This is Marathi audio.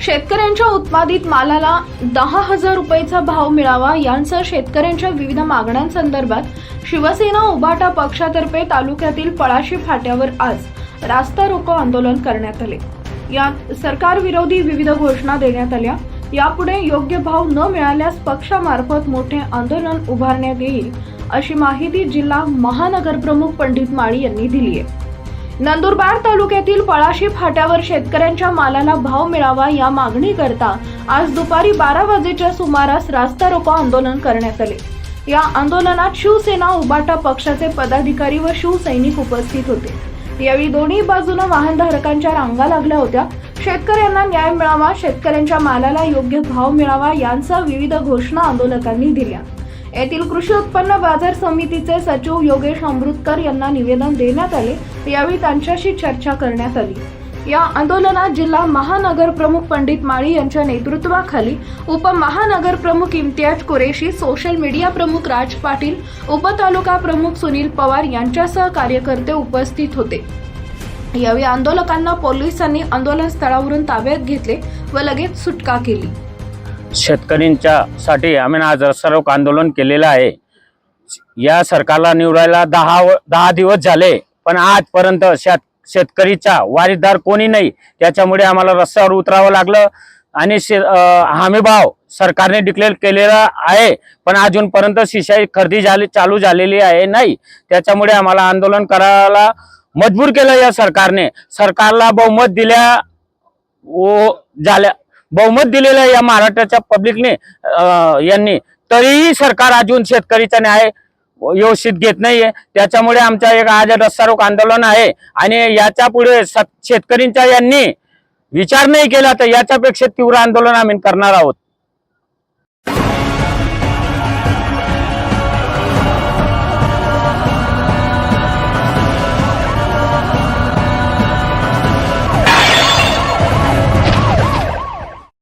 शेतकऱ्यांच्या उत्पादित मालाला दहा हजार रुपयेचा भाव मिळावा यांसह शेतकऱ्यांच्या विविध मागण्यांसंदर्भात शिवसेना उभाटा पक्षातर्फे तालुक्यातील पळाशी फाट्यावर आज रास्ता रोको आंदोलन करण्यात आले. यात सरकार विरोधी विविध घोषणा देण्यात आल्या. यापुढे योग्य भाव न मिळाल्यास पक्षामार्फत मोठे आंदोलन उभारण्यात येईल अशी माहिती जिल्हा महानगर प्रमुख पंडित माळी यांनी दिली आहे नंदुरबार तालुक्यातील पळाशी फाट्यावर शेतकऱ्यांच्या मालाला भाव मिळावा या मागणीकरता आज दुपारी बारा वाजेच्या सुमारास रास्ता रोको आंदोलन करण्यात आले. या आंदोलनात शिवसेना उबाटा पक्षाचे पदाधिकारी व शिवसैनिक उपस्थित होते. यावेळी दोन्ही बाजूनं वाहनधारकांच्या रांगा लागल्या होत्या. शेतकऱ्यांना न्याय मिळावा शेतकऱ्यांच्या मालाला योग्य भाव मिळावा यांचा विविध घोषणा आंदोलकांनी दिल्या. येथील कृषी उत्पन्न बाजार समितीचे सचिव योगेश अमृतकर यांना निवेदन देण्यात आले. यावेळी त्यांच्याशी चर्चा करण्यात आली. या आंदोलनात जिल्हा महानगर प्रमुख पंडित माळी यांच्या नेतृत्वाखाली उपमहानगर प्रमुख इम्तियाज कुरेशी सोशल मीडिया प्रमुख राज पाटील उपतालुका प्रमुख सुनील पवार यांच्यासह कार्यकर्ते उपस्थित होते. यावेळी आंदोलकांना पोलिसांनी आंदोलन स्थळावरून ताब्यात घेतले व लगेच सुटका केली. शेतकऱ्यांच्या साठी आम्ही आज सर्व आंदोलन केलेलं आहे. या सरकारला निवडायला दहा व- दहा दिवस झाले पण आजपर्यंत शेत शेतकरीचा वारीदार कोणी नाही त्याच्यामुळे आम्हाला रस्त्यावर उतरावं लागलं. आणि शे हमीभाव सरकारने डिक्लेअर केलेला आहे पण अजूनपर्यंत शिशाई खरेदी झाली चालू झालेली आहे नाही. त्याच्यामुळे आम्हाला आंदोलन करायला मजबूर केलं या सरकारने. सरकारला बहुमत दिल्या व झाल्या बहुमत दिलेलं आहे या महाराष्ट्राच्या पब्लिकने यांनी. तरीही सरकार अजून शेतकरीचा न्याय व्यवस्थित घेत नाहीये. त्याच्यामुळे आमचा एक आज रस्ता आंदोलन आहे. आणि याच्यापुढे शेतकरींचा यांनी विचार नाही केला तर याच्यापेक्षा तीव्र आंदोलन आम्ही करणार आहोत.